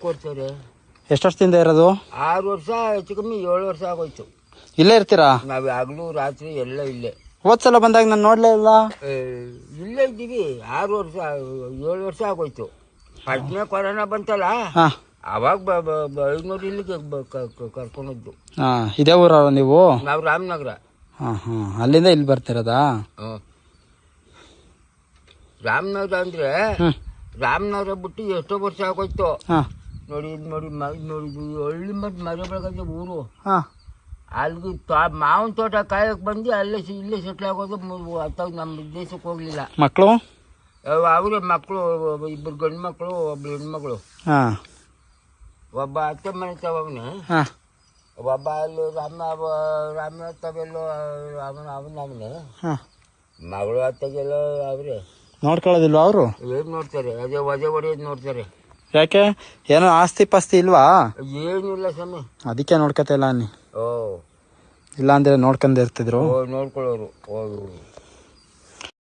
ಕೊಡ್ತಾರೆ? ಎಷ್ಟು ವರ್ಷದಿಂದ ಇರೋದು? ಆರು ವರ್ಷ ಹೆಚ್ಚು ಕಮ್ಮಿ ಏಳು ವರ್ಷ ಆಗೋಯ್ತು. ಇಲ್ಲೇ ಇರ್ತೀರಾ? ನಾವು ಆಗ್ಲು ರಾತ್ರಿ ಎಲ್ಲ ಇಲ್ಲೇ. ಹೋದ್ಸಲ ಬಂದಾಗ ನಾನು ನೋಡ್ಲೇ ಇಲ್ಲ. ಏ, ಇಲ್ಲೇ ಇದ್ದೀವಿ. ಆರು ವರ್ಷ ಏಳು ವರ್ಷ ಆಗೋಯ್ತು. ಫಸ್ಟ್ನೇ ಕೊರೋನಾ ಬಂತಲ್ಲ? ಹಾಂ. ಅವಾಗ ಬ ಬ- ಬ- ಐನೂರು ಇಲ್ಲಿಗೆ ಬ- ಕ- ಕ- ಕರ್ಕೊಂಡೋದ್ದು ಹಾ ಇದೇ ಊರ ನೀವು? ನಾವು ರಾಮನಗರ. ಹಾ ಹಾ. ಅಲ್ಲಿಂದ ಇಲ್ಲಿ ಬರ್ತಿರೋದಾ? ಹ್ಞೂ ರಾಮನಗರ ಅಂದರೆ ರಾಮನಗರ ಬಿಟ್ಟು ಎಷ್ಟೋ ವರ್ಷ ಆಗೋಯ್ತು. ಹಾ. ನೋಡಿ ಇದು ನೋಡಿ ಮ- ಇದ್ ನೋಡಿ ಇದು ಹಳ್ಳಿ ಮತ್ತು ಮರ ಬೆಳಗ್ಗೆ ಊರು. ಹಾ. ಅಲ್ಲಿಗೆ ತೋ ಮಾವಿನ ತೋಟ ಕಾಯಕ್ಕೆ ಬಂದು ಅಲ್ಲೇ ಸಿ- ಇಲ್ಲೇ ಸೆಟ್ಲ್ ಆಗೋದು ಅಥವಾ ನಮ್ಮ ದೇಶಕ್ಕೆ ಹೋಗಲಿಲ್ಲ. ಮಕ್ಕಳು ಅವರೇ ಮಕ್ಕಳು ಇಬ್ಬರು ಗಂಡು ಮಕ್ಕಳು ಒಬ್ರು ಹೆಣ್ಮಕ್ಳು ಹಾ. ಒಬ್ಬ ಅತ್ತೆ ಮನೆ ತವನೇ ಹಾ. ಒಬ್ಬ ಅಲ್ಲಿ ರಾಮ ರಾಮನಾಥ್ ತವೆಲ್ಲೋ ಅವನ ಅವನ ಅವನೇ. ಹಾ. ಮಗಳು ಅತ್ತೆಗೆಲ್ಲ ಅವರೇ. ನೋಡ್ಕೊಳ್ಳೋದಿಲ್ವ ಅವರು? ಏನು ನೋಡ್ತಾರೆ? ಅದೇ ವಜೆ ಹೊಡೆಯೋದು ನೋಡ್ತಾರೆ. ಯಾಕೆ? ಏನೋ ಆಸ್ತಿ ಪಾಸ್ತಿ ಇಲ್ವಾ? ಏನಿಲ್ಲ ಸ್ವಾಮಿ. ಅದಕ್ಕೆ ನೋಡ್ಕತ್ತಿಲ್ಲ ಇಲ್ಲ ಅನ್ನಿ ಓ. ಇಲ್ಲ ಅಂದ್ರೆ ನೋಡ್ಕೊಂಡ್ ಇರ್ತಿದ್ರು ನೋಡ್ಕೊಳ್ಳೋರು.